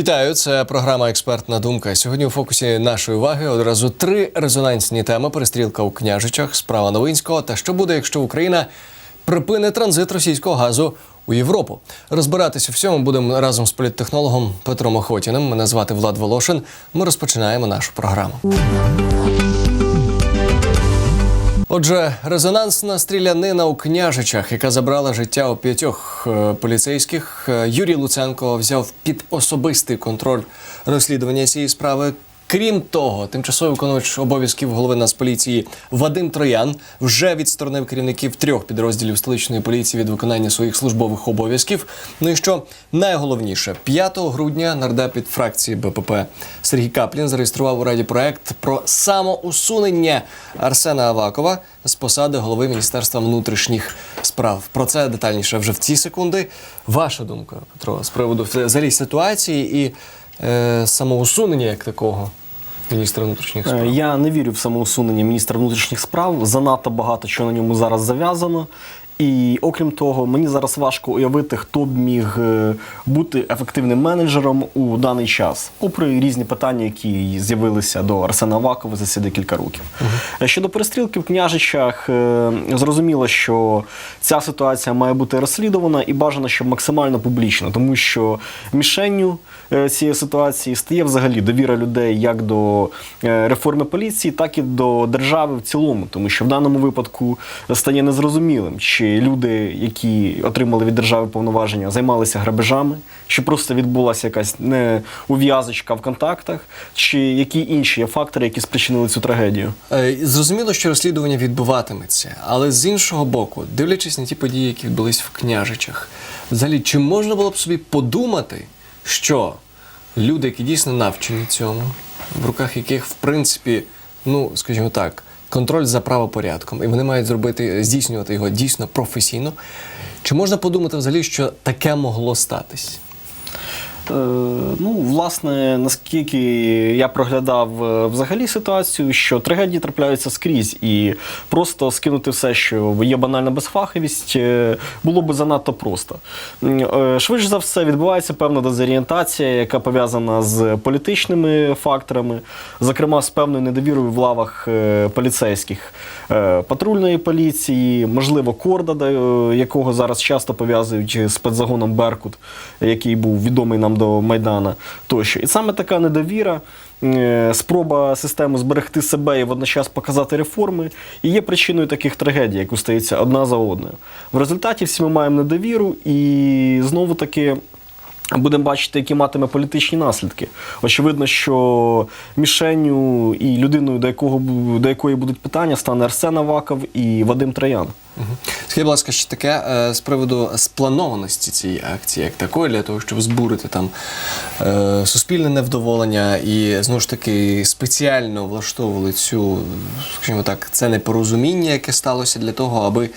Вітаю, це програма Експертна думка. Сьогодні у фокусі нашої уваги одразу три резонансні теми: перестрілка у княжичах, справа Новинського та що буде, якщо Україна припинить транзит російського газу у Європу. Розбиратися у всьому будемо разом з політтехнологом Петром Охотіним. Мене звати Влад Волошин. Ми розпочинаємо нашу програму. Отже, резонансна стрілянина у княжичах, яка забрала життя у п'ятьох е, поліцейських, Е, Юрій Луценко взяв під особистий контроль розслідування цієї справи. Крім того, тимчасовий виконувач обов'язків голови Нацполіції Вадим Троян вже відсторонив керівників трьох підрозділів столичної поліції від виконання своїх службових обов'язків. Ну і що найголовніше, 5 грудня нардеп від фракції БПП Сергій Каплін зареєстрував у раді проект про самоусунення Арсена Авакова з посади голови Міністерства внутрішніх справ. Про це детальніше вже в ці секунди. Ваша думка, Петро, з приводу взагалі ситуації і е, самоусунення як такого міністра внутрішніх Е, справ. Я не вірю в самоусунення міністра внутрішніх справ. Занадто багато що на ньому зараз зав'язано. І окрім того, мені зараз важко уявити, хто б міг е, бути ефективним менеджером у даний час, попри різні питання, які з'явилися до Арсена Авакова за ці декілька років. Е, Щодо перестрілки в княжичах, зрозуміло, що ця ситуація має бути розслідувана і бажано, щоб максимально публічно, тому що мішенню цієї ситуації стає взагалі довіра людей як до е, реформи поліції, так і до держави в цілому, тому що в даному випадку стає незрозумілим, чи люди, які отримали від держави повноваження, займалися грабежами, чи просто відбулася якась неув'язочка в контактах, чи які інші є фактори, які спричинили цю трагедію. Е, Зрозуміло, що розслідування відбуватиметься, але з іншого боку, дивлячись на ті події, які відбулись в княжичах, взагалі, чи можна було б собі подумати, що люди, які дійсно навчені цьому, в руках яких, в принципі, ну скажімо так, контроль за правопорядком, і вони мають зробити, здійснювати його дійсно професійно. Чи можна подумати взагалі, що таке могло статись? Е, Ну, власне, наскільки я проглядав е, взагалі ситуацію, що трагедії трапляються скрізь, і просто скинути все, що є банальна безфаховість, е, було би занадто просто. Швидше за все, відбувається певна дезорієнтація, яка пов'язана з політичними факторами, зокрема з певною недовірою в лавах поліцейських патрульної поліції, можливо, корда, якого зараз часто пов'язують з спецзагоном Беркут, який був відомий нам до Майдана тощо. І саме така недовіра, е, спроба системи зберегти себе і водночас показати реформи, і є причиною таких трагедій, які стаються одна за одною. В результаті всі ми маємо недовіру, і знову таки. Будемо бачити, які матиме політичні наслідки. Очевидно, що мішенню і людиною, до якого до якої будуть питання, стане Арсен Аваков і Вадим Троян. Мгм. Скажіть, будь ласка, ще таке е, з приводу спланованості цієї акції, як такої, для того, щоб збурити там е, суспільне невдоволення і знову ж таки спеціально влаштовували цю, скажімо так, це непорозуміння, яке сталося для того, аби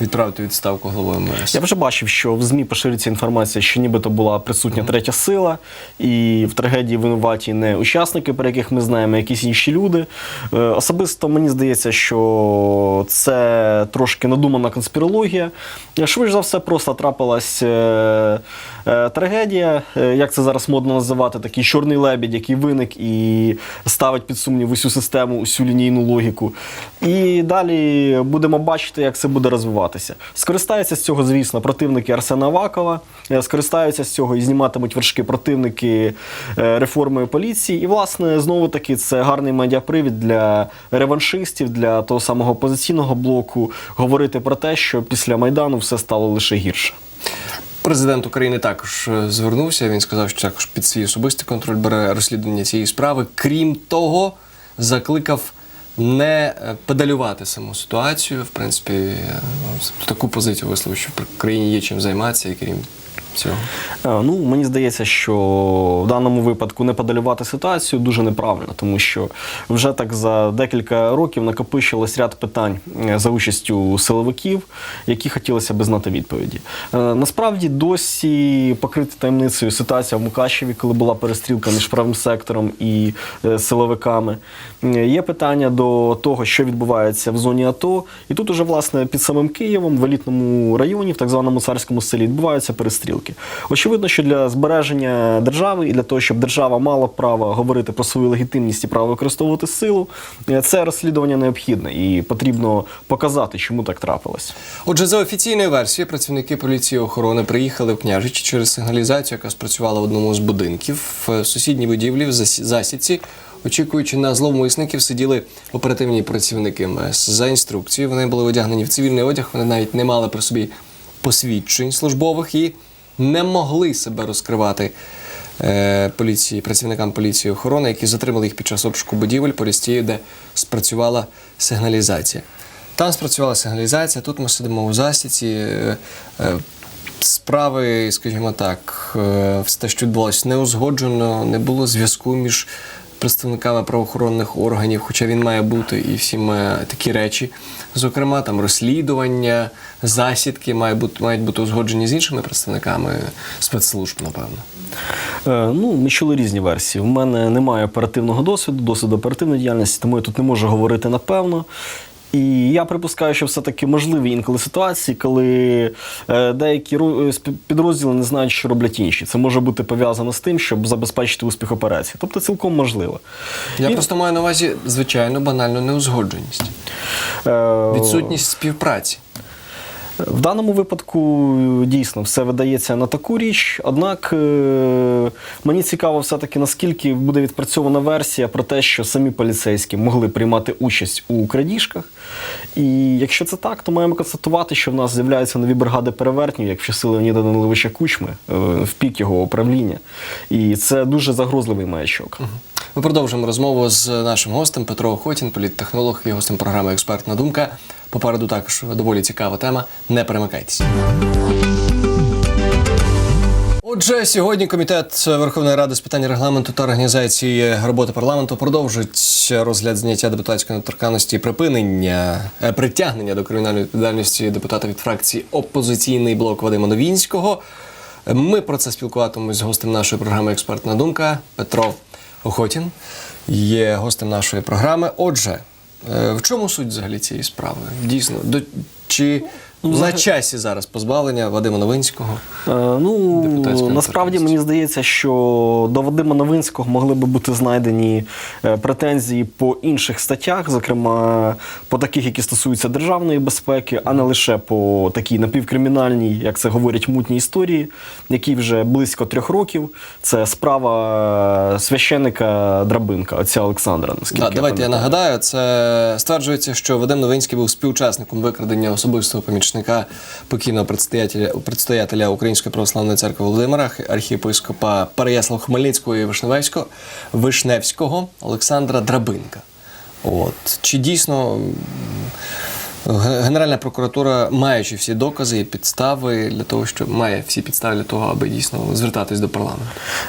відправити відставку головою МВС. Я вже бачив, що в ЗМІ поширюється інформація, що нібито була присутня третя сила, і в трагедії винуваті не учасники, про яких ми знаємо, а якісь інші люди. Е, Особисто мені здається, що це трошки надумана конспірологія. Швидше за все, просто трапилась е, е, трагедія, як це зараз модно називати, такий чорний лебідь, який виник і ставить під сумнів усю систему, усю лінійну логіку. І далі будемо бачити, як це буде розвиватися. Скористаються з цього, звісно, противники Арсена Авакова, е, скористаються з цього і зніматимуть вершки противники е, реформи поліції. І, власне, знову таки, це гарний медіапривід для реваншистів, для того самого опозиційного блоку говорити про те, що після Майдану все стало лише гірше. Президент України також е, звернувся. Він сказав, що також під свій особистий контроль бере розслідування цієї справи. Крім того, закликав не е, педалювати саму ситуацію. В принципі, е, таку позицію висловив, що в країні є чим займатися, і крім цього. Е, Ну, мені здається, що в даному випадку не подалювати ситуацію дуже неправильно, тому що вже так за декілька років накопичилось ряд питань е, за участю силовиків, які хотілося би знати відповіді. Е, Насправді досі покрита таємницею ситуація в Мукачеві, коли була перестрілка між правим сектором і силовиками. Є питання до того, що відбувається в зоні АТО, і тут уже власне під самим Києвом, в елітному районі, в так званому царському селі, відбуваються перестрілки. Висновки. Очевидно, що для збереження держави і для того, щоб держава мала право говорити про свою легітимність і право використовувати силу, е, це розслідування необхідне і потрібно показати, чому так трапилось. Отже, за офіційною версією, працівники поліції охорони приїхали в княжичі через сигналізацію, яка спрацювала в одному з будинків. В сусідній будівлі в засі- засідці, очікуючи на зловмисників, сиділи оперативні працівники МС. За інструкцією вони були одягнені в цивільний одяг, вони навіть не мали при собі посвідчень службових і не могли себе розкривати. е, Поліції, працівникам поліції охорони, які затримали їх під час обшуку будівель поряд з де спрацювала сигналізація. Там спрацювала сигналізація, тут ми сидимо у засідці. Е, е, Справи, скажімо так, е, все що відбулося, не узгоджено, не було зв'язку між представниками правоохоронних органів, хоча він має бути і всі такі речі. Зокрема, там розслідування, засідки мають бути, мають бути узгоджені з іншими представниками спецслужб, напевно. Е, Ну, ми чули різні версії. У мене немає оперативного досвіду, досвіду оперативної діяльності, тому я тут не можу говорити напевно. І я припускаю, що все-таки можливі інколи ситуації, коли е, деякі е, підрозділи не знають, що роблять інші. Це може бути пов'язано з тим, щоб забезпечити успіх операції. Тобто цілком можливо. Я І- просто маю на увазі звичайно банальну неузгодженість, Е, відсутність співпраці. В даному випадку дійсно все видається на таку річ. Однак е, мені цікаво, все-таки наскільки буде відпрацьована версія про те, що самі поліцейські могли приймати участь у крадіжках. І якщо це так, то маємо констатувати, що в нас з'являються нові бригади перевертнів, як в часи Леоніда Даниловича Кучми е, в пік його управління. І це дуже загрозливий маячок. Ми продовжимо розмову з нашим гостем Петро Охотін, політтехнолог і гостем програми Експертна думка. Попереду також доволі цікава тема. Не перемикайтеся. Отже, сьогодні комітет Верховної Ради з питань регламенту та організації роботи парламенту продовжить розгляд зняття депутатської недоторканності і припинення е, притягнення до кримінальної відповідальності депутата від фракції Опозиційний блок Вадима Новінського. Ми про це спілкуватимемось з гостем нашої програми Експертна думка Петро Охотін є гостем нашої програми. Отже, в чому суть взагалі цієї справи? Дійсно, до чи на часі зараз позбавлення Вадима Новинського? Е, Ну насправді мені здається, що до Вадима Новинського могли би бути знайдені е, претензії по інших статтях, зокрема по таких, які стосуються державної безпеки, а не лише по такій напівкримінальній, як це говорять, мутній історії, якій вже близько трьох років. Це справа е, священника Драбинка, отця Олександра. Наскільки Да, давайте я нагадаю. Це стверджується, що Вадим Новинський був співучасником викрадення особистого помічника покійного предстоятеля, предстоятеля Української православної церкви Володимира, архієпископа Переяслав Хмельницького і Вишневського Вишневського Олександра Драбинка. От чи дійсно Генеральна прокуратура, маючи всі докази і підстави для того, що має всі підстави для того, аби дійсно звертатись до парламенту.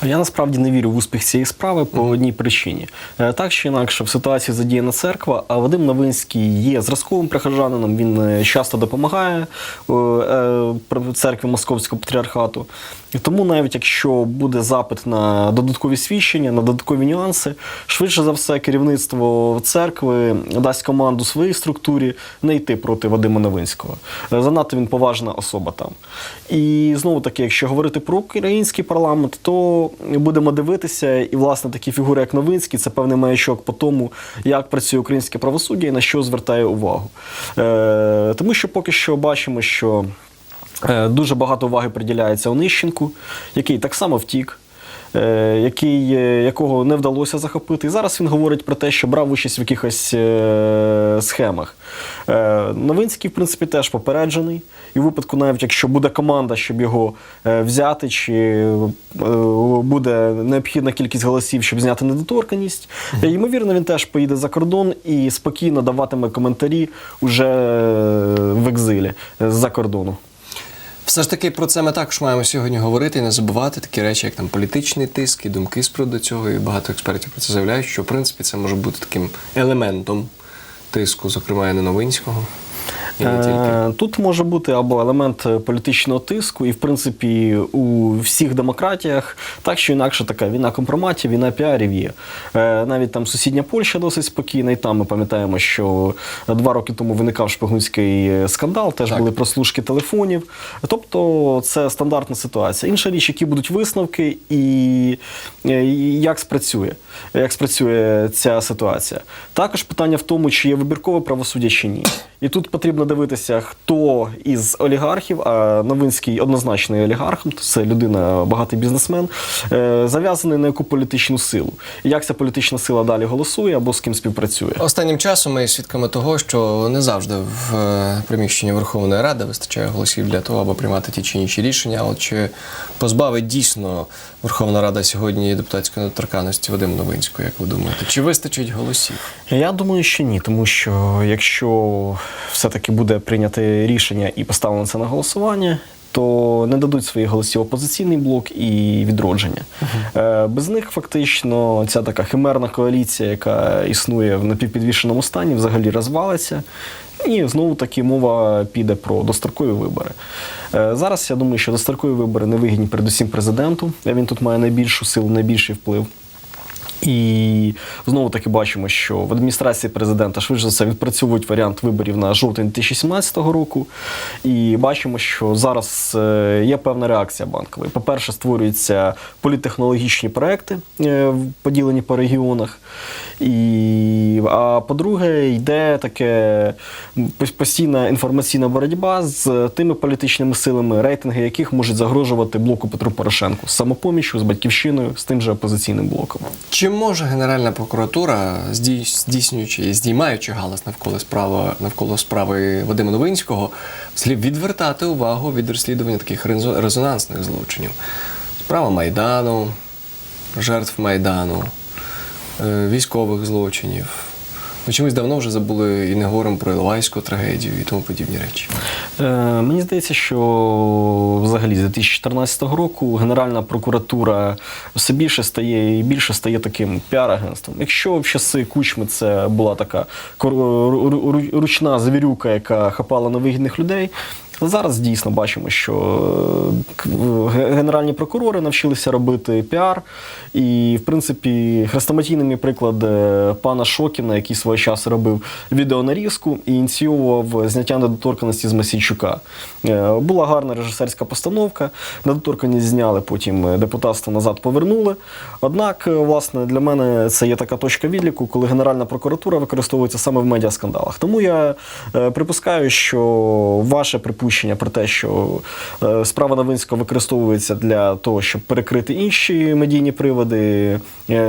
А Я насправді не вірю в успіх цієї справи по одній причині. Е, Так чи інакше, в ситуації задіяна церква, а Вадим Новинський є зразковим прихожанином, він е, часто допомагає е, церкві Московського патріархату. І тому, навіть якщо буде запит на додаткові свідчення, на додаткові нюанси, швидше за все, керівництво церкви дасть команду своїй структурі не йти проти Вадима Новинського. Е, Занадто він поважна особа там. І знову таки, якщо говорити про український парламент, то будемо дивитися, і власне такі фігури, як Новинський, це певний маячок по тому, як працює українське правосуддя і на що звертає увагу. Е, тому що поки що бачимо, що е, дуже багато уваги приділяється Онищенку, який так само втік. Е, Який, е, якого не вдалося захопити. І зараз він говорить про те, що брав участь в якихось е, схемах. Новинський, в принципі, теж попереджений. І в випадку, навіть якщо буде команда, щоб його взяти, чи буде необхідна кількість голосів, щоб зняти недоторканність, е, ймовірно, він теж поїде за кордон і спокійно даватиме коментарі уже в екзилі з-за кордону. Все ж таки про це ми також маємо сьогодні говорити і не забувати такі речі, як там політичний тиск і думки з приводу цього. І багато експертів про це заявляють, що в принципі це може бути таким елементом тиску, зокрема і не Новинського. Е, Тут може бути або елемент е, політичного тиску, і в принципі у всіх демократіях так чи інакше така війна компроматів, війна піарів є. Е, Навіть там сусідня Польща досить спокійна, і там ми пам'ятаємо, що два роки тому виникав шпигунський скандал, теж Так. були прослушки телефонів. Тобто це стандартна ситуація. Інша річ, які будуть висновки, і і як спрацює, як спрацює ця ситуація. Також питання в тому, чи є вибіркове правосуддя чи ні. І тут потрібно дивитися, хто із олігархів, а Новинський однозначно є олігархом, це людина, багатий бізнесмен, е, зав'язаний на яку політичну силу. Як ця політична сила далі голосує або з ким співпрацює. Останнім часом ми свідками того, що не завжди в е, приміщенні Верховної Ради вистачає голосів для того, аби приймати ті чи інші рішення. А От чи позбавить дійсно Верховна Рада сьогодні депутатської недоторканності Вадим Новинського, як ви думаєте? Чи вистачить голосів? Я думаю, що ні, тому що якщо все-таки буде прийнято рішення і поставлено це на голосування. То не дадуть своїх голосів опозиційний блок і відродження. Е, Без них фактично ця така химерна коаліція, яка існує в напівпідвішеному стані, взагалі розвалиться. І знову таки мова піде про дострокові вибори. Е, Зараз я думаю, що дострокові вибори не вигідні передусім президенту. Він тут має найбільшу силу, найбільший вплив. І знову таки бачимо, що в адміністрації президента швидше за все відпрацьовують варіант виборів на жовтень 2017 року. І бачимо, що зараз е, є певна реакція банкової. По-перше, створюються політтехнологічні проекти, е, поділені по регіонах. І, а по-друге, йде таке постійна інформаційна боротьба з тими політичними силами, рейтинги яких можуть загрожувати блоку Петру Порошенку з самопоміччю, з батьківщиною, з тим же опозиційним блоком. Чи може Генеральна прокуратура, здійснюючи і здіймаючи галас навколо справи навколо справи Вадима Новинського, слід відвертати увагу від розслідування таких резонансних злочинів? Справа Майдану, жертв Майдану, е, військових злочинів. Ми чомусь давно вже забули і не говоримо про Іловайську трагедію і тому подібні речі. Е, мені здається, що взагалі з 2014 року Генеральна прокуратура все більше стає і більше стає таким піар-агентством. Якщо в часи кучми це була така ручна звірюка, яка хапала невигідних людей. Зараз дійсно бачимо, що е, генеральні прокурори навчилися робити піар. І, в принципі, хрестоматійним приклад пана Шокіна, який свого часу робив відеонарізку і ініціював зняття недоторканості з Масійчука. Е, Була гарна режисерська постановка. Недоторканість зняли, потім депутатство назад повернули. Однак, е, власне, для мене це є така точка відліку, коли Генеральна прокуратура використовується саме в медіаскандалах. Тому я припускаю, що ваше припущення про те, що е, справа Новинського використовується для того, щоб перекрити інші медійні приводи, е,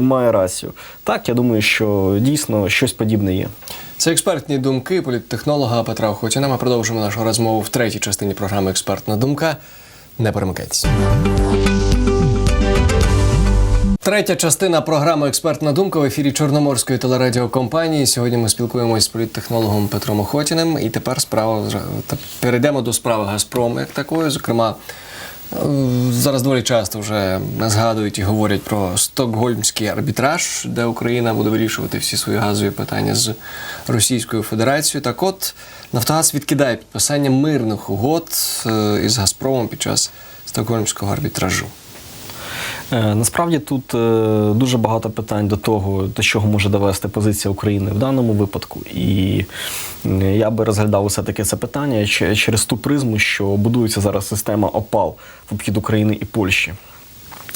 має рацію. Так, я думаю, що дійсно щось подібне є. Це експертні думки політтехнолога Петра Охотіна. Ми продовжимо нашу розмову в третій частині програми Експертна думка. Не перемикайтеся. Третя частина програми Експертна думка в ефірі Чорноморської телерадіокомпанії. Сьогодні ми спілкуємося з політтехнологом Петром Охотіним. І тепер справа та- перейдемо до справи Газпрому як такої. Зокрема, е, зараз доволі часто вже згадують і говорять про стокгольмський арбітраж, де Україна буде вирішувати всі свої газові питання з Російською Федерацією. Так от Нафтогаз відкидає підписання мирних угод е, із Газпромом під час стокгольмського арбітражу. Е, Насправді тут е, дуже багато питань до того, до чого може довести позиція України в даному випадку. І я би розглядав усе таки це питання через ту призму, що будується зараз система опал в обхід України і Польщі.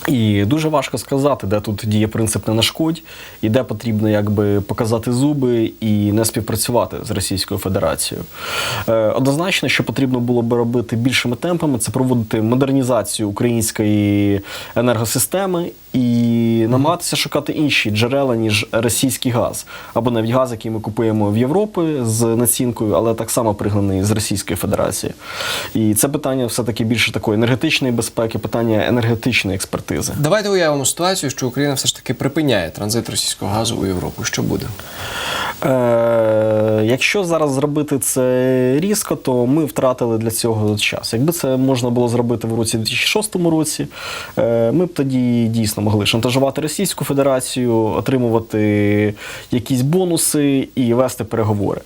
І дуже важко сказати, де тут діє принцип не нашкодь, і де потрібно якби показати зуби і не співпрацювати з Російською Федерацією. Е, однозначно, що потрібно було би робити більшими темпами, це проводити модернізацію української енергосистеми і намагатися шукати інші джерела, ніж російський газ, або навіть газ, який ми купуємо в Європі з націнкою, але так само пригнаний з Російської Федерації. І це питання все-таки більше такої енергетичної безпеки, питання енергетичної експертизи. Давайте уявимо ситуацію, що Україна все ж таки припиняє транзит російського газу у Європу. Що буде? Е, якщо зараз зробити це різко, то ми втратили для цього час. Якби це можна було зробити в році 2006 році, е, ми б тоді дійсно могли шантажувати Російську Федерацію, отримувати якісь бонуси і вести переговори.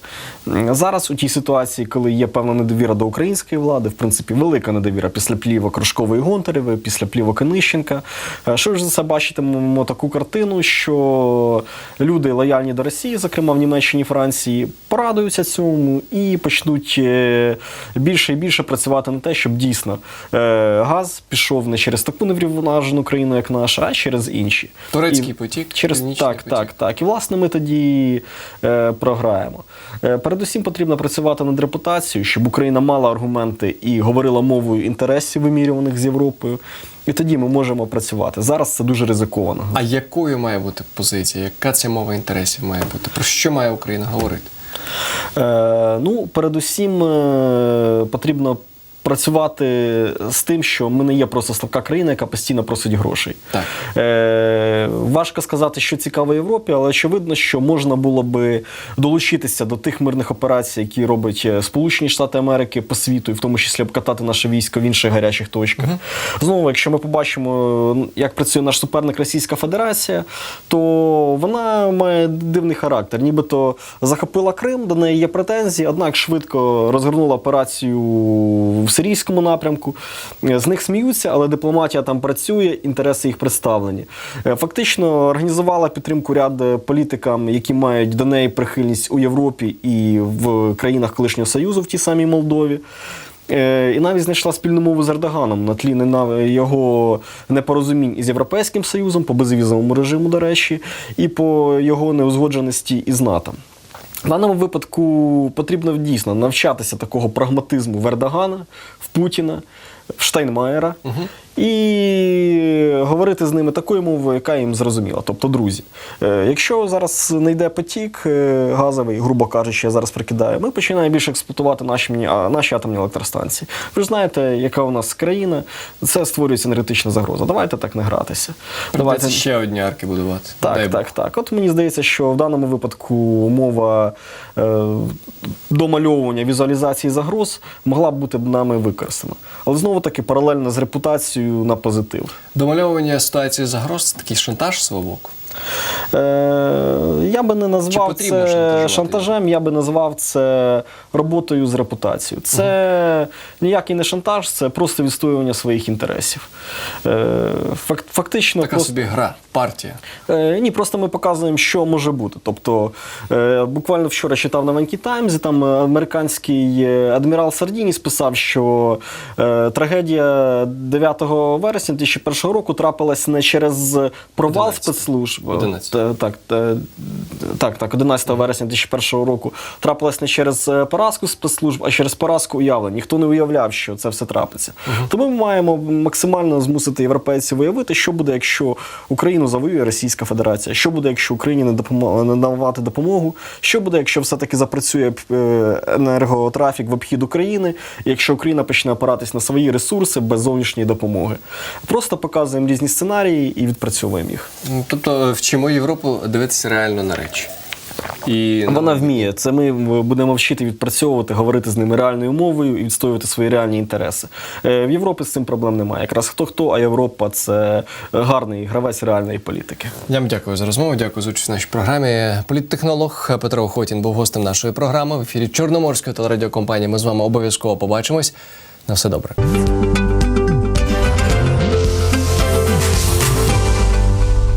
Зараз у тій ситуації, коли є певна недовіра до української влади, в принципі, велика недовіра після плівок Рожкової Гонтарєвої, після плівок Онищенка. Е, Що ж за це бачитимемо таку картину, що люди лояльні до Росії, зокрема в Німеччині, Франції, порадуються цьому і почнуть е, більше і більше працювати на те, щоб дійсно е, газ пішов не через таку неврівноважену країну, як наша, а через інші. Турецький І потік, Через так, потік. так, так. І власне ми тоді е, програємо. Е, передусім потрібно працювати над репутацією, щоб Україна мала аргументи і говорила мовою інтересів, вимірюваних з Європою. І тоді ми можемо працювати. Зараз це дуже ризиковано. А якою має бути позиція? Яка ця мова інтересів має бути? Про що має Україна говорити? Е, ну, передусім е, потрібно працювати з тим, що ми не є просто слабка країна, яка постійно просить грошей. Так. Е, важко сказати, що цікаво Європі, але очевидно, що можна було би долучитися до тих мирних операцій, які робить е, Сполучені Штати Америки по світу, і в тому числі обкатати наше військо в інших гарячих точках. Знову, якщо ми побачимо, як працює наш суперник Російська Федерація, то вона має дивний характер. Нібито захопила Крим, до неї є претензії, однак швидко розгорнула операцію в сирійському напрямку. Е, З них сміються, але дипломатія там працює, інтереси їх представлені. Е, Фактично організувала підтримку ряд е, політикам, які мають до неї прихильність у Європі і в країнах колишнього Союзу, в тій самій Молдові. І навіть знайшла спільну мову з Ердоганом на тлі його непорозумінь із Європейським Союзом по безвізовому режиму, до речі, і по його неузгодженості із НАТО. В даному випадку потрібно дійсно навчатися такого прагматизму в Ердогана, в Путіна, в Штайнмаєра і говорити з ними такою мовою, яка їм зрозуміла, тобто друзі. Е, Якщо зараз не йде потік е, газовий, грубо кажучи, я зараз прикидаю, ми починаємо більше експлуатувати наші, наші атомні електростанції. Ви ж знаєте, яка у нас країна, це створюється енергетична загроза. Давайте так не гратися. Давайте ще одні арки будувати. Так, Дай так, так. От мені здається, що в даному випадку мова е, домальовування візуалізації загроз могла б бути б нами використана. Але знову таки паралельно з репутацією на позитив. Домальовування ситуації загроз це такий шантаж свого боку. Е, я би не назвав це шантажем, я би назвав це роботою з репутацією. Це ніякий не шантаж, це просто відстоювання своїх інтересів. Е, фактично, Така просто... собі гра, партія. Е, ні, просто ми показуємо, що може бути. Тобто, буквально вчора читав новенький Таймс, і там американський адмірал Сардіні списав, що трагедія 9 вересня 2001 року трапилась не через провал 11. спецслужб. 11. Е, Так, так, так, 11 вересня 2001 року трапилась не через е, поразку спецслужб, а через поразку уявлень. Ніхто не уявляв, що це все трапиться. Тому ми маємо максимально змусити європейців уявити, що буде, якщо Україну завоює Російська Федерація, що буде, якщо Україні не допомо- не надавати допомогу, що буде, якщо все-таки запрацює е, енерготрафік в обхід України, якщо Україна почне опиратись на свої ресурси без зовнішньої допомоги. Просто показуємо різні сценарії і відпрацьовуємо їх. Тобто вчимо Європу дивитися реально на речі. І ну, Вона вміє. Це ми будемо вчити відпрацьовувати, говорити з ними реальною мовою і відстоювати свої реальні інтереси. Е, В Європі з цим проблем немає. Якраз хто хто, а Європа це гарний гравець реальної політики. Я вам дякую за розмову. Дякую за участь в нашій програмі. Політтехнолог Петро Охотін був гостем нашої програми в ефірі Чорноморської телерадіокомпанії. Ми з вами обов'язково побачимось. На все добре.